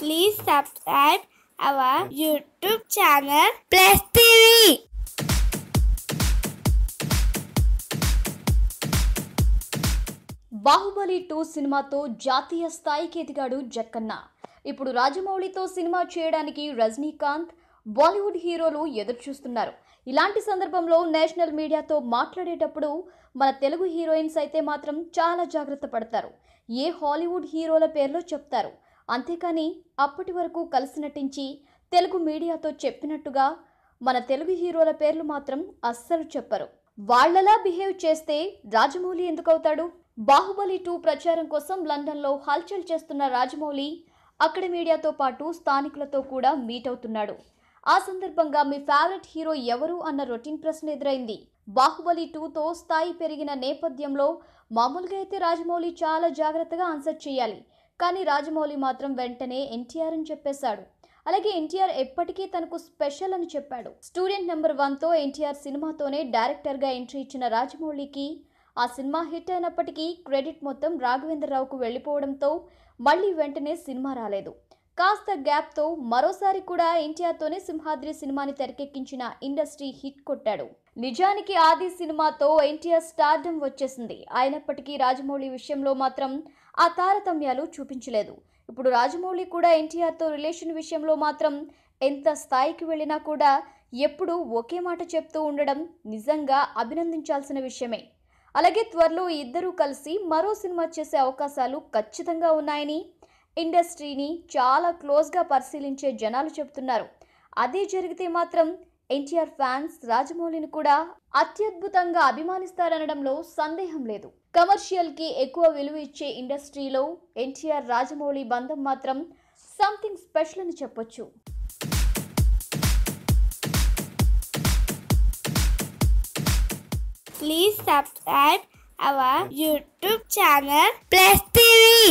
Please subscribe our YouTube channel. Plus TV. Baahubali two సినిమాతో జాతీయ స్థాయికి ఎదిగాడు జక్కన్న. ఇప్పుడు రాజమౌళితో సినిమా చేయడానికి రజనీకాంత్ బాలీవుడ్ హీరోలు ఎదురు చూస్తున్నారు ఇలాంటి సందర్భంలో నేషనల్ మీడియాతో మాట్లాడేటప్పుడు మన తెలుగు హీరోయిన్స్ అయితే మాత్రం చాలా జాగ్రత్త పడతారు. ఏ హాలీవుడ్ హీరోల పేర్లో చెప్తారు? అంతేకాని అప్పటి వరకు కలిసి నటించి తెలుగు మీడియాతో చెప్పినట్టుగా మన తెలుగు హీరోల పేర్లు మాత్రం అస్సలు చెప్పరు. వాళ్ళలా బిహేవ్ చేస్తే రాజమౌళి ఎందుకవుతాడు? బాహుబలి టూ ప్రచారం కోసం లండన్లో హల్చల్ చేస్తున్న రాజమౌళి అక్కడ మీడియాతో పాటు స్థానికులతో కూడా మీట్ అవుతున్నాడు. ఆ సందర్భంగా మీ ఫేవరెట్ హీరో ఎవరు అన్న రొటీన్ ప్రశ్న ఎదురైంది. బాహుబలి టూతో స్థాయి పెరిగిన నేపథ్యంలో మామూలుగా అయితే రాజమౌళి చాలా జాగ్రత్తగా ఆన్సర్ చేయాలి. కానీ రాజమౌళి మాత్రం వెంటనే ఎన్టీఆర్ అని చెప్పేశాడు. అలాగే ఎన్టీఆర్ ఎప్పటికీ తనకు స్పెషల్ అని చెప్పాడు. స్టూడెంట్ నెంబర్ వన్తో ఎన్టీఆర్ సినిమాతోనే డైరెక్టర్గా ఎంట్రీ ఇచ్చిన రాజమౌళికి ఆ సినిమా హిట్ అయినప్పటికీ క్రెడిట్ మొత్తం రాఘవేంద్రరావుకు వెళ్ళిపోవడంతో మళ్ళీ వెంటనే సినిమా రాలేదు. కాస్త గ్యాప్తో మరోసారి కూడా ఎన్టీఆర్తోనే సింహాద్రి సినిమాని తెరకెక్కించిన ఇండస్ట్రీ హిట్ కొట్టాడు. నిజానికి ఆది సినిమాతో ఎన్టీఆర్ స్టార్డమ్ వచ్చేసింది. అయినప్పటికీ రాజమౌళి విషయంలో మాత్రం ఆ తారతమ్యాలు చూపించలేదు. ఇప్పుడు రాజమౌళి కూడా ఎన్టీఆర్తో రిలేషన్ విషయంలో మాత్రం ఎంత స్థాయికి వెళ్ళినా కూడా ఎప్పుడూ ఒకే మాట చెప్తూ ఉండడం నిజంగా అభినందించాల్సిన విషయమే. అలాగే త్వరలో ఇద్దరూ కలిసి మరో సినిమా చేసే అవకాశాలు ఖచ్చితంగా ఉన్నాయని ఇండస్ట్రీని చాలా క్లోజ్గా పరిశీలించే జనాలు చెబుతున్నారు. అదే జరిగితే మాత్రం ఎన్టీఆర్ ఫ్యాన్స్ రాజమౌళిని కూడా అత్యద్భుతంగా అభిమానిస్తారనడంలో సందేహం లేదు. కమర్షియల్కి ఎక్కువ విలువ ఇచ్చే ఇండస్ట్రీలో ఎన్టీఆర్ రాజమౌళి బంధం మాత్రం సంథింగ్ స్పెషల్ అని చెప్పొచ్చు. Please subscribe our YouTube channel plus TV